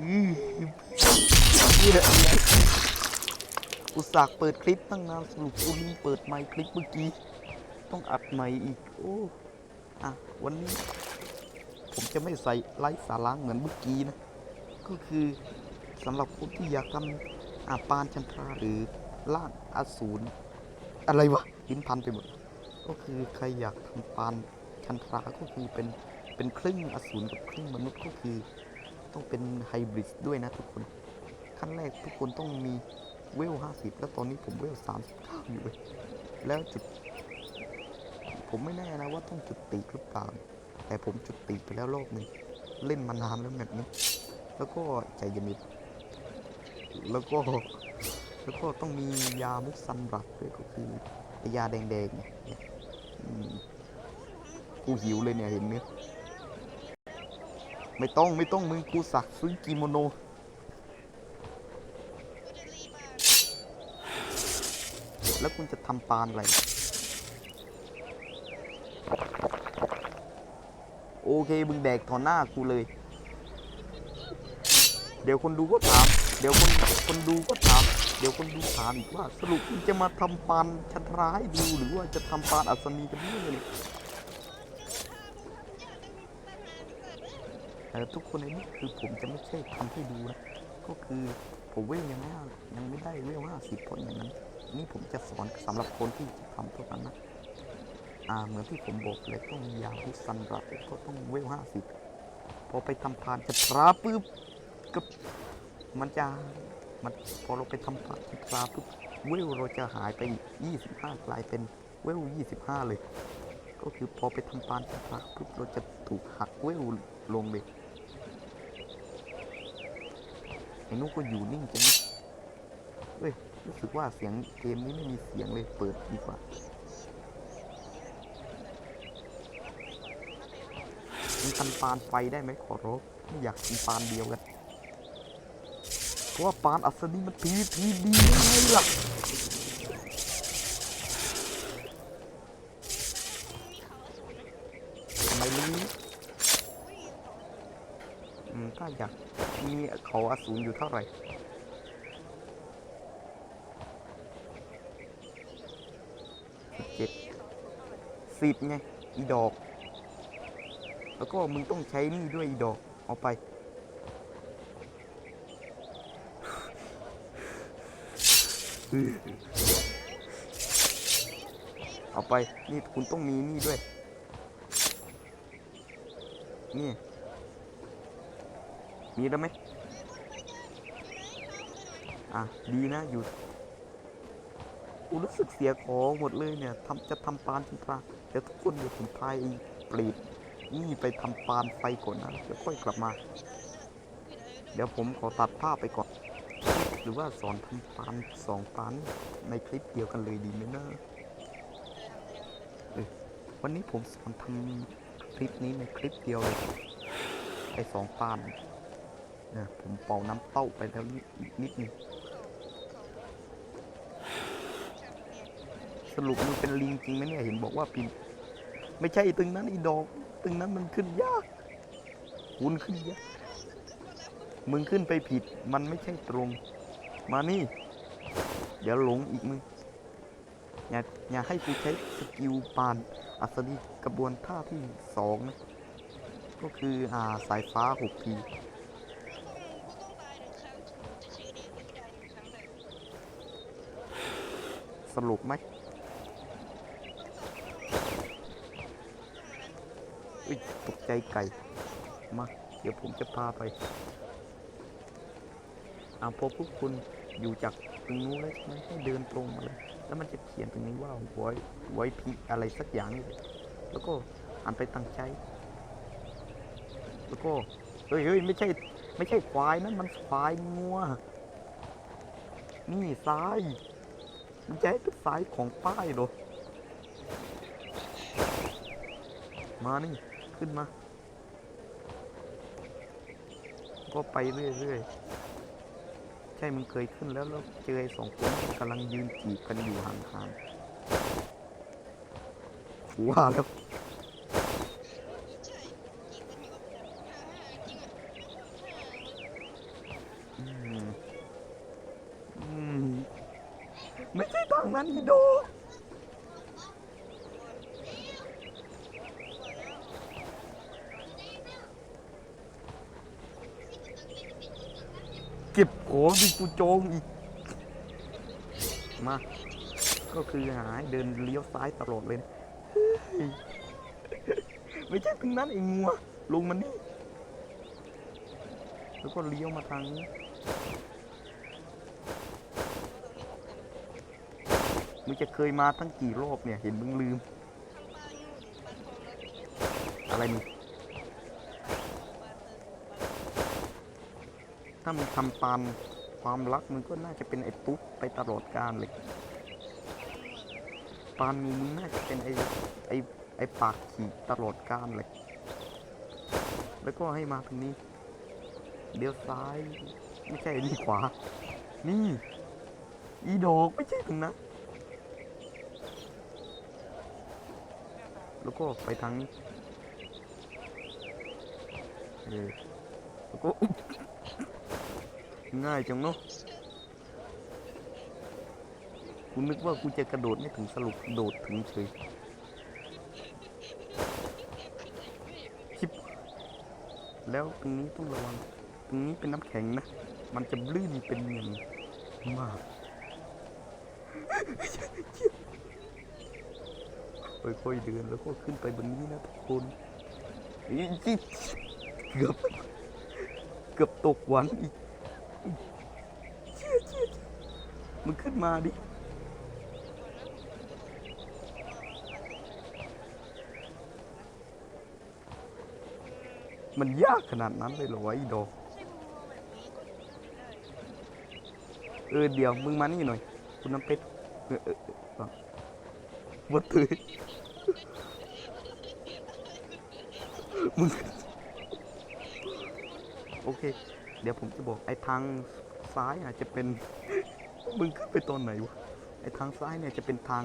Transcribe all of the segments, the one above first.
อือเหี้ยอุตส่าห์เปิดคลิปตั้งนานสรุปกูลืมเปิดไมค์คลิปเมื่อกี้ ต้องอัดใหม่อีก โอ้อะวันนี้ ผมจะไม่ใส่ไลฟ์สาระเหมือนเมื่อกี้นะ ก็คือสำหรับคนที่อยากทำอาปานชันทราหรือล่างอสูรอะไรวะลิ้นพันไปหมด ก็คือใครอยากทำปานชันทราก็คือเป็นเป็นครึ่งอสูรกับครึ่งมนุษย์ก็คือ ต้องเป็นไฮบริดด้วยนะทุกคน ขั้นแรกทุกคนต้องมีเวล50แล้วตอนนี้ผมเวล39อยู่เลยแล้วจุด ผมไม่แน่นะว่าต้องจุดตีหรือเปล่า แต่ผมจุดตีไปแล้วรอบหนึ่งเล่นมานานแล้วแบบนี้ แล้วก็ใจเย็นนิดแล้วก็แล้วก็ต้องมียามุกซันบลัดด้วยก็คือยาแดงๆเนี่ยกูหิวเลยเนี่ยเห็นไหม ไม่ต้องไม่ต้องมึงกูสักซื้อกิโมโน แล้วคุณจะทำปานอะไร โอเคมึงแดกต่อหน้ากูเลย เดี๋ยวคนดูก็ถาม เดี๋ยวคนคนดูก็ถาม เดี๋ยวคนดูถามอีกว่า สรุปมึงจะมาทำปานชันทราให้ดูหรือว่าจะทำปานอัศนีกันนี่เลยแต่ ทุกคนในนี้คือผมจะไม่ใช่ทำให้ดูนะก็คือผมเวลยังไม่ยังไม่ได้เวลห้าสิบเพราะอย่างนั้นนี่ผมจะสอนสำหรับคนที่จะทำเท่านั้นนะอ่าเหมือนที่ผมบอกเลยต้องยาพุสันรัตก็ต้องเวลห้าสิบพอไปทำพานจะตราปุ๊บก็มันจะมันพอเราไปทำพานจะตราปุ๊บเวลเราจะหายไปยี่สิบห้ากลายเป็นเวลยี่สิบห้าเลย ก็คือพอไปทำปานจะตราปุ๊บเราจะถูกหักเวลลงเลยไอ้นุกก็อยู่นิ่งจังเฮ้ย รู้สึกว่าเสียงเกมนี้ไม่มีเสียงเลย เปิดดีกว่ามันปานไฟได้ไหมขอรบไม่อยากทำปานเดียวกัน เพราะว่าปานอัศนีมันพีพีดียังไงล่ะทำไมรู้อืมถ้าอยาก มีเขาอสูรอยู่เท่าไหร่เจ็ดสิบไง อีดอก แล้วก็มึงต้องใช้นี่ด้วยอีดอก เอาไป เอาไป นี่คุณต้องมีนี่ด้วย นี่ มีแล้วไหมอะ ดีนะ อยู่กูรู้สึกเสียของหมดเลยเนี่ยทำจะทำปานชิพาเดี๋ยวทุกคนเดี๋ยวผมพายไอ้ปลีดนี่ไปทำปานไฟก่อนนะเดี๋ยวค่อยกลับมา เดี๋ยวผมขอตัดภาพไปก่อน หรือว่าสอนทำปานสองปานในคลิปเดียวกันเลยดีไหมนะวันนี้ผมสอนทำคลิปนี้ในคลิปเดียวเลยไอ้สองปาน นี่ยผมเป่าน้ำเต้าไปแล้วนิดนิดนึงสรุปมันเป็นลิงจริงไหมเนี่ยเห็นบอกว่าปินไม่ใช่ตึงนั้นอีดอก ตึงนั้นมันขึ้นยากคุณขึ้นยากมึงขึ้นไปผิด มันไม่ใช่ตรง มานี่อย่าหลงอีกมึงอย่าอย่าให้กูใช้สกิลปานอัศนีกระบวนท่าที่สองนะก็คืออ่าสายฟ้าหกที รุปไหมอุ้ยตกใจไก่ มา เดี๋ยวผมจะพาไปอาพอพวกคุณอยู่จากตรงนู้นแล้วใช่ไหมให้เดินตรงมาเลย แล้วมันจะเขียนตรงนี้ว่าไว้ไว้พีอะไรสักอย่างเลยแล้วก็หันไปตั้งใจ แล้วก็ เฮ้ยเฮ้ยไม่ใช่ ไม่ใช่ควายนั่นมันควายงัว นี่ซ้าย ย้ายทุกสายของป้ายเลยมานี่ ขึ้นมา ก็ไปเรื่อยๆ ใช่มึงเคยขึ้นแล้วแล้วเจอไอ้สองคนกำลังยืนจีบกันอยู่ห่างๆว่าแล้ว เไม่ใช่ทาง นั้นอีโดกเก็บของดิกูโจงอีก มา ก็คือหาให้เดินเลี้ยวซ้ายตลอดเลยนะไม่ใช่ตรงนั้นไอ้งัวลงมานี่ แล้วก็เลี้ยวมาทางนี้ มึงจะเคยมาตั้งกี่รอบเนี่ย เห็นมึงลืม อะไรนี่ถ้ามึงทำปานความรักมึงก็น่าจะเป็นไอ้ตุ๊กไปตลอดกาลเลยปานมึงน่าจะเป็นไอ้ไอ้ไอ้ปากขีดตลอดกาลเลย แล้วก็ให้มาทางนี้เดี๋ยวซ้าย ไม่ใช่นี่ขวา นี่ อีดอกไม่ใช่ตรงนั้น แล้วก็ไปทางนี้เออแล้วก็ง่ายจังเนาะกูนึกว่ากูจะกระโดดไม่ถึงสรุปโดดถึงเฉยคลิปแล้วตรงนี้ต้องระวัง ตรงนี้เป็นน้ำแข็งนะ มันจะลื่นเป็นอย่างมาก ค่อยๆเดินแล้วก็ขึ้นไปบนนี้นะทุกคนอีจิเกือบเกือบตกหวันอีกเชี่ยเชี่ยมึงขึ้นมาดิมันยากขนาดนั้นเลยเหรอวะอีดอกเออเดี๋ยวมึงมานี่หน่อย คุณน้ำเพชรเออเออ เออฟังวัดเตยมึงโอเค เดี๋ยวผมจะบอกไอ้ทางซ้ายอาจจะเป็น มึงขึ้นไปตอนไหนวะ ไอ้ทางซ้ายเนี่ยจะเป็นทาง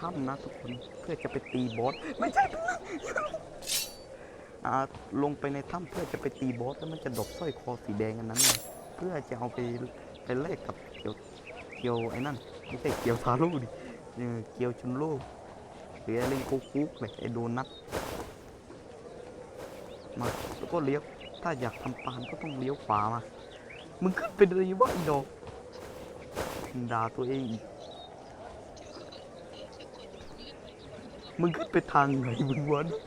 ถ้ำนะทุกคน เพื่อจะไปตีบอส ไม่ใช่อ่าลงไปในถ้ำเพื่อจะไปตีบอสแล้วมันจะดรอกสร้อยคอสีแดงอันนั้น เพื่อจะเอาไปไปแลกกับเกียวเกียวไอ้นั่น ไม่ใช่เกียวทาโร่ดิ เออเกียวชุนโลหรืออะไรกุ๊กกุ๊กเลยไอ้โดนัทมาแล้วก็เลี้ยวถ้าอยากทำปานก็ต้องเลี้ยวขวามา มึงขึ้นไปเลยว่าอีดอกด่าตัวเองอีกมึงขึ้นไปทางไหนมึงวะเนี่ย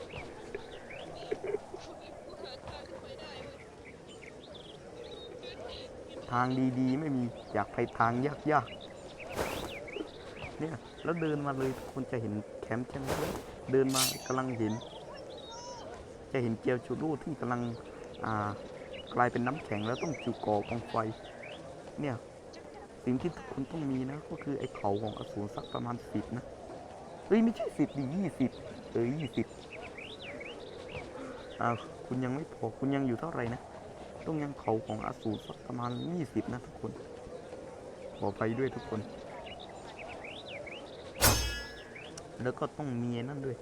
ทางดีๆ ไม่มีอยากไปทางยากๆ เนี่ยแล้วเดินมาเลยทุกคนจะเห็นแคมป์ใช่ไหมแล้วเดินมากำลังเห็น จะเห็นเกียวชูรูที่กำลังอ่ากลายเป็นน้ำแข็งแล้วต้องจุก่อกองไฟ เนี่ยสิ่งที่ทุกคนต้องมีนะ ก็คือไอ้เขาของอสูรสักประมาณสิบนะเฮ้ยไม่ใช่สิบดิยี่สิบเออยี่สิบอ่าคุณยังไม่พอคุณยังอยู่เท่าไหร่นะต้องยังเขาของอสูรสักประมาณยี่สิบนะทุกคนขอไปด้วยทุกคน แล้วก็ต้องมีไอ้นั่นด้วย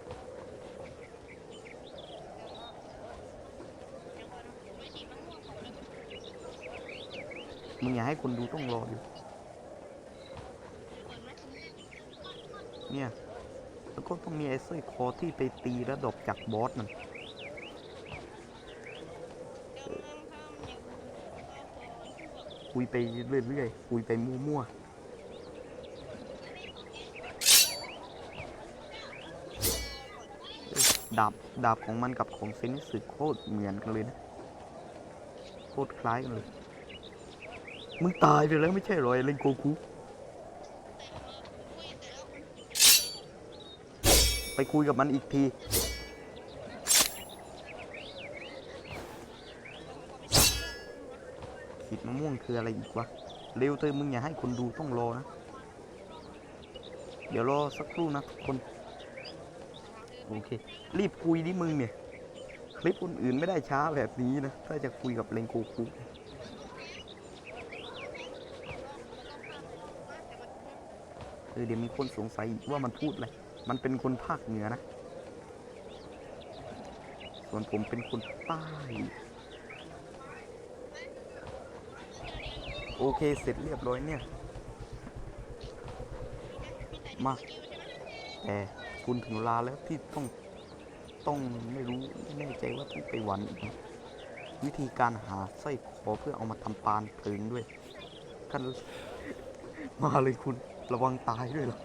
มึงอย่าให้คนดูต้องรออยู่ เนี่ย แล้วก็ต้องมีไอ้สร้อยคอที่ไปตีระดบจากบอสมันคุยไปเรื่อยๆคุยไปมั่วๆ ดาบดาบของมันกับของเซนิสึโคตรเหมือนกันเลยนะโคตรคล้ายกันเลย มึงตายไปแล้วไม่ใช่หรอไอเล่นโกคุไปคุยกับมันอีกทีขีดมะม่วงคืออะไรอีกวะ เร็วเธอมึงอย่าให้คนดูต้องรอนะ เดี๋ยวรอสักครู่นะทุกคน โอเค รีบคุยดิมึงเนี่ย คลิปคนอื่นไม่ได้ช้าแบบนี้นะ ถ้าจะคุยกับเลงโกคุเออเดี๋ยวมีคนสงสัยว่ามันพูดอะไร มันเป็นคนภาคเหนือนะ ส่วนผมเป็นคนใต้โอเค เสร็จเรียบร้อยเนี่ย มาแต่ คุณถึงเวลาแล้วที่ต้องต้องไม่รู้ไม่แน่ใจว่าต้องไปหวันอีกวิธีการหาไส้คอเพื่อเอามาทำปานเพลิงด้วยกันมาเลยคุณระวังตายด้วยล่ะ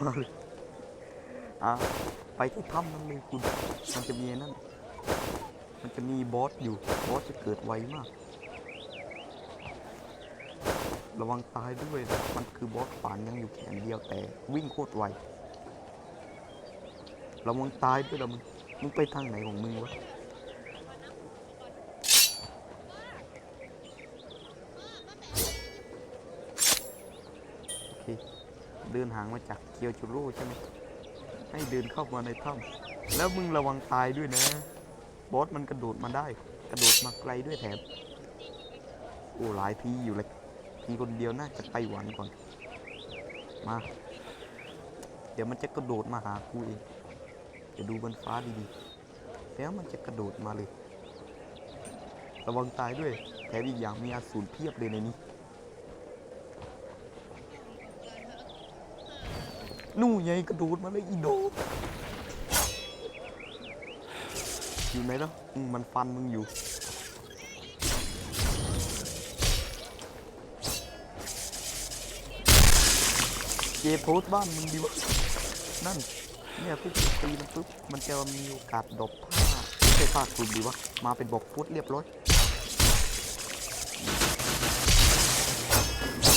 มาเลยอะไปที่ถ้ำนั่นเลยคุณ มันจะมีนั่น มันจะมีบอสอยู่ บอสจะเกิดไวมาก ระวังตายด้วยนะมันคือบอสป่านยังอยู่แขนเดียวแต่ วิ่งโคตรไวระวังตายด้วยละมึงมึงไปทางไหนของมึงวะโอเคเดินห่างมาจากเกียวจูร่ใช่ไหมให้เดินเข้ามาในถ้ำแล้วมึงระวังตายด้วยนะ บอสมันกระโดดมาได้ กระโดดมาไกลด้วยแถม โอ้หลายทีอยู่เลย ทีคนเดียวน่าจะไปหวันก่อน มา เดี๋ยวมันจะกระโดดมาหากูเองเดี๋ยวดูบนฟ้าดีๆ แล้วมันจะกระโดดมาเลย ระวังตายด้วย แถมอีกอย่างมีอาสูรเพียบเลยในนี้ นู่นไงกระโดดมาเลยอีโดอยู่ไหนแล้วมันฟันมึงอยู่ โพสบ้านมึงดีวะนั่น เนี่ยทุกตีมันปุ๊บ มันจะมีโอกาสดบผ้าไม่ใช่ผ้าคลุมดีวะ มาเป็นบอกฟุตเรียบร้อย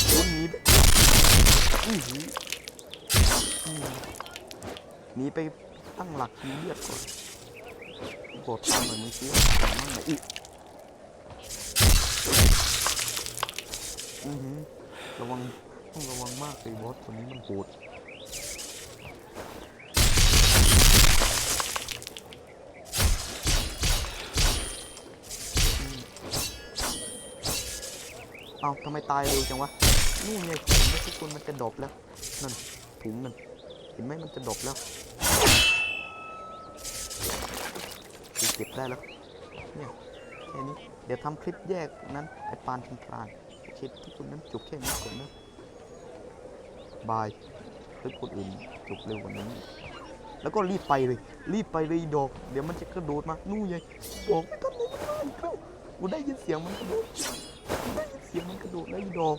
โอ้หนีไปอื้อหือหนีไปตั้งหลักมีเลือดก่อนโกรธทำแบบนี้ซิว่ามั่งไหนอีกอือหือระวัง ต้องระวังมากเลยบอสคนนี้มันโหดเอาทำไมตายเร็วจังวะนู่นไงถุงทุกคนมันจะดบแล้ว นั่นถุงนั่นเห็นไหมมันจะดบแล้วเก็บได้แล้วเนี่ยแค่นี้ เดี๋ยวทำคลิปแยกนั้นไอปานพันพรานโอเคทุกคนนั้นจบแค่นี้ก่อนนะ บายเฮ้ยคนอื่นจบเร็วกว่านี้แล้วก็รีบไปเลย รีบไปเลยดอก เดี๋ยวมันจะกระโดดมา นู่นไงบอกไมมันมาอีกแล้วกูได้ยินเสียงมันกระโดดกูได้ยินเสียงมันกระโดดแล้วดอก